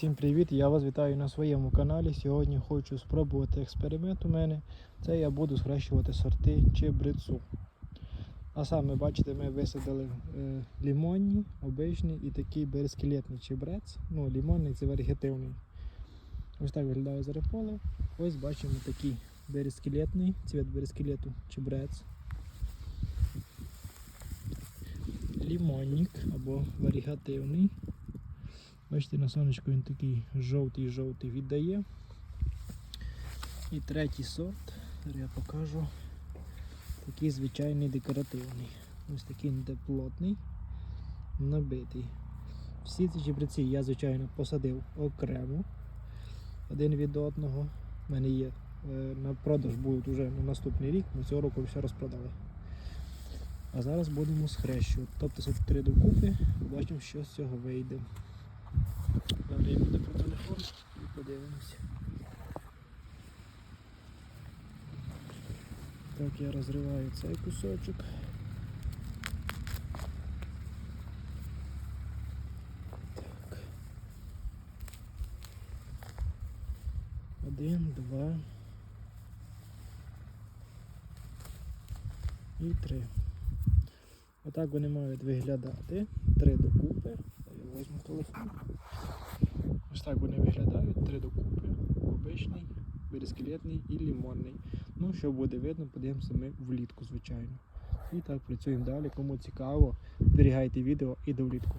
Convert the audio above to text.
Всім привіт! Я вас вітаю на своєму каналі. Сьогодні хочу спробувати експеримент у мене. Це я буду схрещувати сорти чебрецу. А саме, бачите, ми висадили е, лімонні, обичні і такий берескелетний чебрець. Ну, лімонний це вегетативний. Ось так виглядає зараз поле. Ось бачимо такий берескелетний, цвіт берескелету чебрець. Лімонник або варігативний. Бачите, на сонечку він такий жовтий-жовтий віддає. І третій сорт, я покажу. Такий звичайний декоративний. Ось такий не плотний, набитий. Всі ці чебреці я, звичайно, посадив окремо один від одного. У мене є е, на продаж будуть вже на наступний рік, ми цього року все розпродали. А зараз будемо схрещувати. Тобто сорти докупи, побачимо, що з цього вийде. Далі буде про телефон і подивимося. Так, я розриваю цей кусочок. Так. Один, два і три. Отак вони мають виглядати. Три докупи. Візьму телефон. Ось так вони виглядають, три докупи. Обичний, берескелетний і лімонний. Ну, що буде видно, подивимося ми влітку, звичайно. І так працюємо далі. Кому цікаво, зберігайте відео і до влітку.